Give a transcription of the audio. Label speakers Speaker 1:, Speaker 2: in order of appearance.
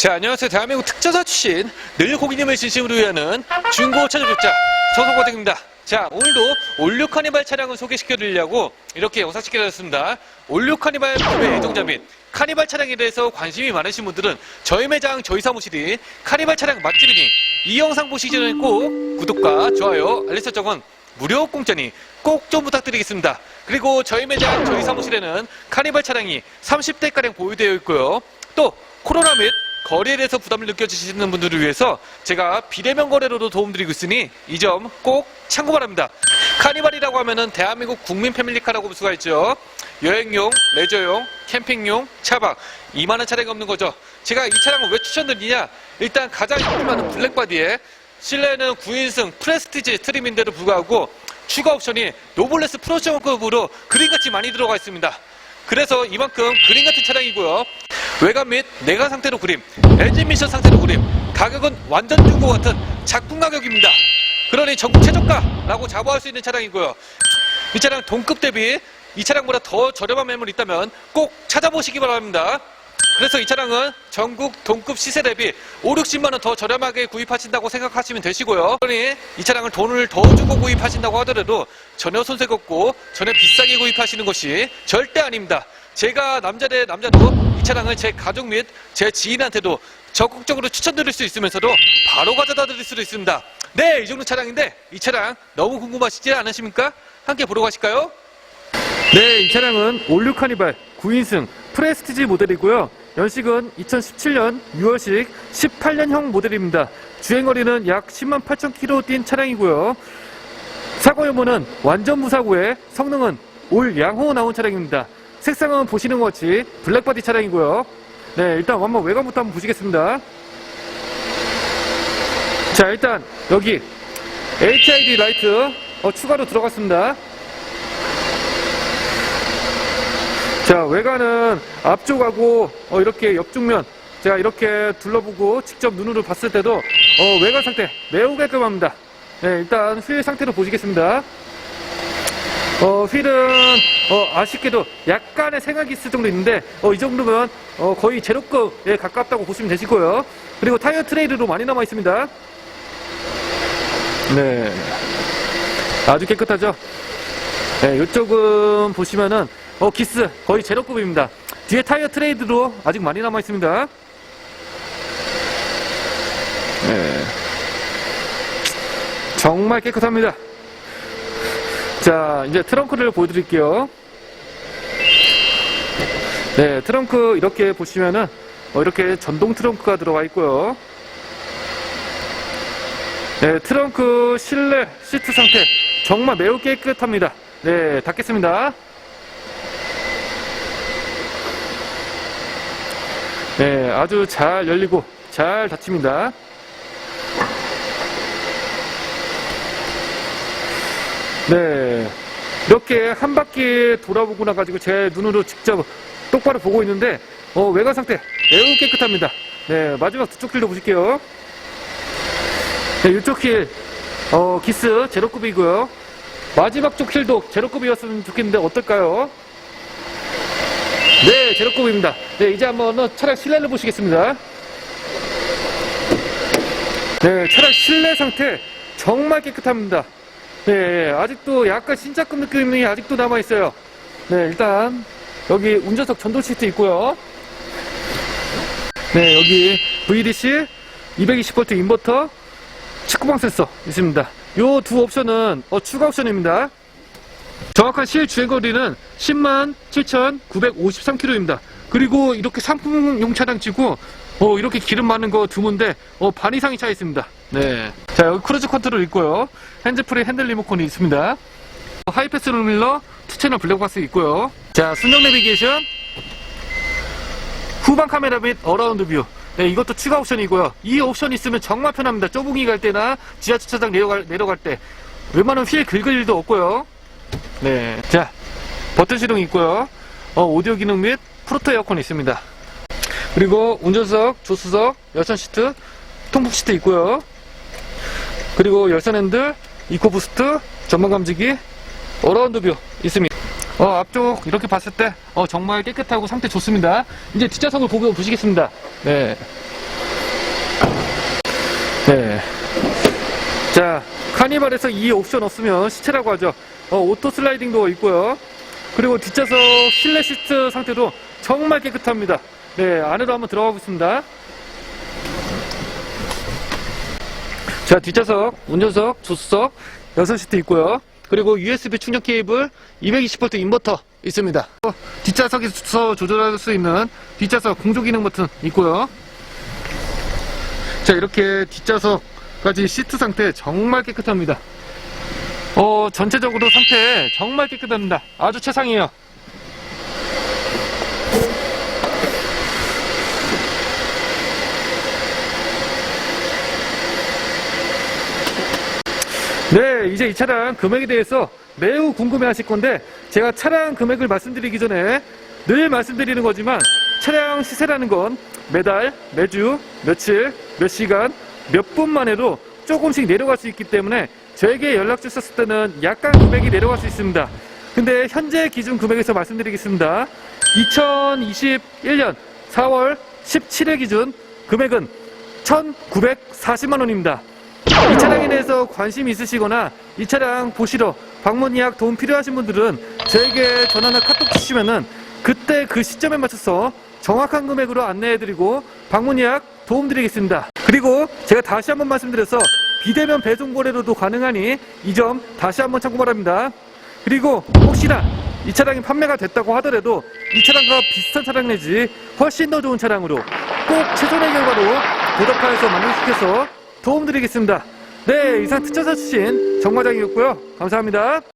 Speaker 1: 자, 안녕하세요. 대한민국 특전사 출신 늘 고객님을 진심으로 위하는 중고 차주조자 조성과장입니다. 자, 오늘도 올류 카니발 차량을 소개시켜 드리려고 이렇게 영상 찍게 되었습니다. 올류 카니발 구매 예정자 및 카니발 차량에 대해서 관심이 많으신 분들은 저희 매장, 저희 사무실이 카니발 차량 맛집이니 이 영상 보시기 전에 꼭 구독과 좋아요, 알림 설정은 무료 공짜니 꼭 좀 부탁드리겠습니다. 그리고 저희 매장, 저희 사무실에는 카니발 차량이 30대가량 보유되어 있고요. 또 코로나 및 거리에 대해서 부담을 느껴지시는 분들을 위해서 제가 비대면 거래로도 도움드리고 있으니 이 점 꼭 참고 바랍니다. 카니발이라고 하면은 대한민국 국민 패밀리카라고 볼 수가 있죠. 여행용, 레저용, 캠핑용, 차박 이만한 차량이 없는 거죠. 제가 이 차량을 왜 추천드리냐? 일단 가장 많은 블랙바디에 실내는 9인승 프레스티지 트림인데도 불구하고 추가 옵션이 노블레스 프로정급으로 그린같이 많이 들어가 있습니다. 그래서 이만큼 그린 같은 차량이고요. 외관 및 내관 상태로 그림, 엔진 미션 상태로 그림, 가격은 완전 중고 같은 작품 가격입니다. 그러니 전국 최저가라고 자부할 수 있는 차량이고요. 이 차량 동급 대비 이 차량보다 더 저렴한 매물이 있다면 꼭 찾아보시기 바랍니다. 그래서 이 차량은 전국 동급 시세 대비 5, 60만 원 더 저렴하게 구입하신다고 생각하시면 되시고요. 그러니 이 차량을 돈을 더 주고 구입하신다고 하더라도 전혀 손색 없고 전혀 비싸게 구입하시는 것이 절대 아닙니다. 제가 남자 대 남자도 이 차량을 제 가족 및 제 지인한테도 적극적으로 추천드릴 수 있으면서도 바로 가져다 드릴 수도 있습니다. 네, 이 정도 차량인데 이 차량 너무 궁금하시지 않으십니까? 함께 보러 가실까요? 네, 이 차량은 올류 카니발 9인승 프레스티지 모델이고요. 연식은 2017년 6월식 18년형 모델입니다. 주행거리는 약 10만 8천 킬로 뛴 차량이고요. 사고 여부는 완전 무사고에 성능은 올 양호 나온 차량입니다. 색상은 보시는 것 같이 블랙바디 차량이고요. 네, 일단 한번 외관부터 한번 보시겠습니다. 자, 일단 여기 HID 라이트 어, 추가로 들어갔습니다. 자, 외관은 앞쪽하고 어, 이렇게 옆쪽면 제가 이렇게 둘러보고 직접 눈으로 봤을 때도 어, 외관 상태 매우 깔끔합니다. 네, 일단 휠 상태로 보시겠습니다. 어, 휠은 어, 아쉽게도 약간의 생각이 있을 정도 있는데 어, 이 정도면 어, 거의 제로급에 가깝다고 보시면 되시고요. 그리고 타이어 트레이드도 많이 남아 있습니다. 네, 아주 깨끗하죠. 네, 이쪽은 보시면은 어, 기스 거의 제로급입니다. 뒤에 타이어 트레이드도 아직 많이 남아 있습니다. 네. 정말 깨끗합니다. 자, 이제 트렁크를 보여드릴게요. 네, 트렁크 이렇게 보시면은 어, 이렇게 전동 트렁크가 들어가 있고요. 네, 트렁크 실내 시트 상태 정말 매우 깨끗합니다. 네, 닫겠습니다. 네, 아주 잘 열리고 잘 닫힙니다. 네, 이렇게 한 바퀴 돌아보고 나가지고 제 눈으로 직접 똑바로 보고 있는데 어, 외관 상태 매우 깨끗합니다. 네, 마지막 두쪽 휠도 보실게요. 네, 이쪽 휠 어, 기스 제로급이고요. 마지막 쪽 휠도 제로급이었으면 좋겠는데 어떨까요? 네, 제로급입니다. 네, 이제 한번 차량 실내를 보시겠습니다. 네, 차량 실내 상태 정말 깨끗합니다. 네, 아직도 약간 신작급 느낌이 아직도 남아있어요. 네, 일단 여기 운전석 전동 시트 있고요. 네, 여기 VDC 220V 인버터 19방 센서 있습니다. 요 두 옵션은 어, 추가 옵션입니다. 정확한 실 주행거리는 10만 7,953km입니다. 그리고 이렇게 상품용 차량 치고 어, 이렇게 기름 많은 거 드문데 어, 반 이상이 차 있습니다. 네. 자 여기 크루즈 컨트롤 있고요. 핸즈프리 핸들 리모컨이 있습니다. 하이패스 룸밀러 투채널 블랙박스 있고요. 자 순정 내비게이션 후방 카메라 및 어라운드 뷰 네, 이것도 추가 옵션이고요. 이 옵션 있으면 정말 편합니다. 좁은기 갈 때나 지하 주차장 내려갈, 내려갈 때 웬만하면 휠 긁을 일도 없고요. 네. 자, 버튼 시동 있고요. 어, 오디오 기능 및 프로토 에어컨 있습니다. 그리고 운전석, 조수석, 열선 시트, 통풍 시트 있고요. 그리고 열선핸들, 이코부스트, 전방감지기, 어라운드뷰 있습니다. 어, 앞쪽 이렇게 봤을 때 어, 정말 깨끗하고 상태 좋습니다. 이제 뒷좌석을 보고 보시겠습니다. 네. 네. 자, 카니발에서 이 옵션 없으면 시체라고 하죠. 어, 오토 슬라이딩도 있고요. 그리고 뒷좌석 실내 시트 상태도 정말 깨끗합니다. 네, 안으로 한번 들어가 보겠습니다. 자, 뒷좌석, 운전석, 조수석, 6시트 있고요. 그리고 USB 충전 케이블, 220V 인버터 있습니다. 어, 뒷좌석에서 조절할 수 있는 뒷좌석 공조 기능 버튼 있고요. 자, 이렇게 뒷좌석까지 시트 상태 정말 깨끗합니다. 어, 전체적으로 상태 정말 깨끗합니다. 아주 최상이에요. 네, 이제 이 차량 금액에 대해서 매우 궁금해 하실 건데, 제가 차량 금액을 말씀드리기 전에 늘 말씀드리는 거지만, 차량 시세라는 건 매달, 매주, 며칠, 몇 시간, 몇 분만 해도 조금씩 내려갈 수 있기 때문에, 저에게 연락 주셨을 때는 약간 금액이 내려갈 수 있습니다. 근데 현재 기준 금액에서 말씀드리겠습니다. 2021년 4월 17일 기준 금액은 1,940만 원입니다. 이 차량에 대해서 관심이 있으시거나 이 차량 보시러 방문 예약 도움 필요하신 분들은 저에게 전화나 카톡 주시면은 그때 그 시점에 맞춰서 정확한 금액으로 안내해드리고 방문 예약 도움 드리겠습니다. 그리고 제가 다시 한번 말씀드려서 비대면 배송 거래로도 가능하니 이 점 다시 한번 참고 바랍니다. 그리고 혹시나 이 차량이 판매가 됐다고 하더라도 이 차량과 비슷한 차량 내지 훨씬 더 좋은 차량으로 꼭 최선의 결과로 보답하여서 만족시켜서 도움드리겠습니다. 네, 이상 특전사 출신 정과장이었고요. 감사합니다.